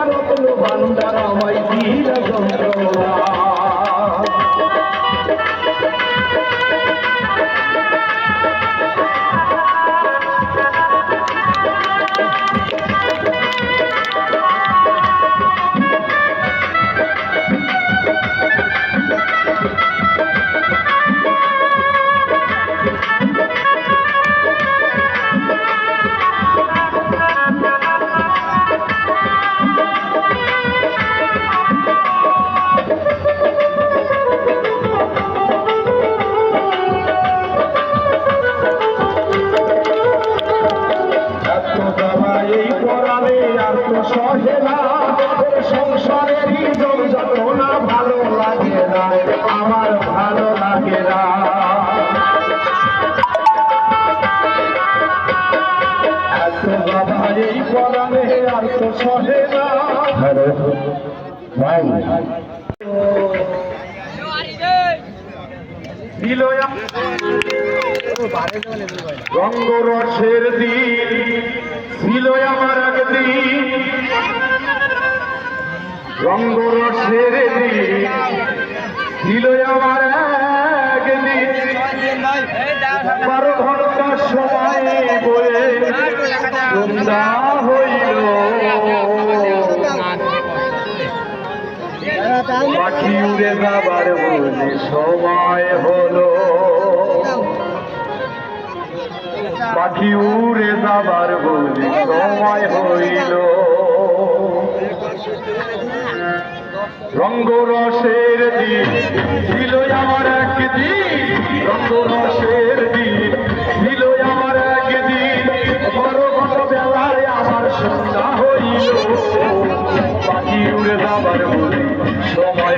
যারা এই পড়ালে আর তো সহে না। সংসারেরই যত না ভালো লাগে না। আমার ভালো লাগে না। আচ্ছা এই পড়ালে আর দিন রঙ্গরসের দিন। ছিল আমার একদিন। বারো ঘণ্টা সময় বয়ে সন্ধ্যা হইল। পাখি উড়ে যাবার বলে সময় হলো। পাখি উড়ে যাবার বলে সময় হইল। রঙ্গরসের দিন ছিল আমার একদিন। রঙ্গরসের দিন ছিল আমার একদিন। বড় বড় বেলায় আমার সন্ধ্যা হইল। পাখি উড়ে যাবার সময়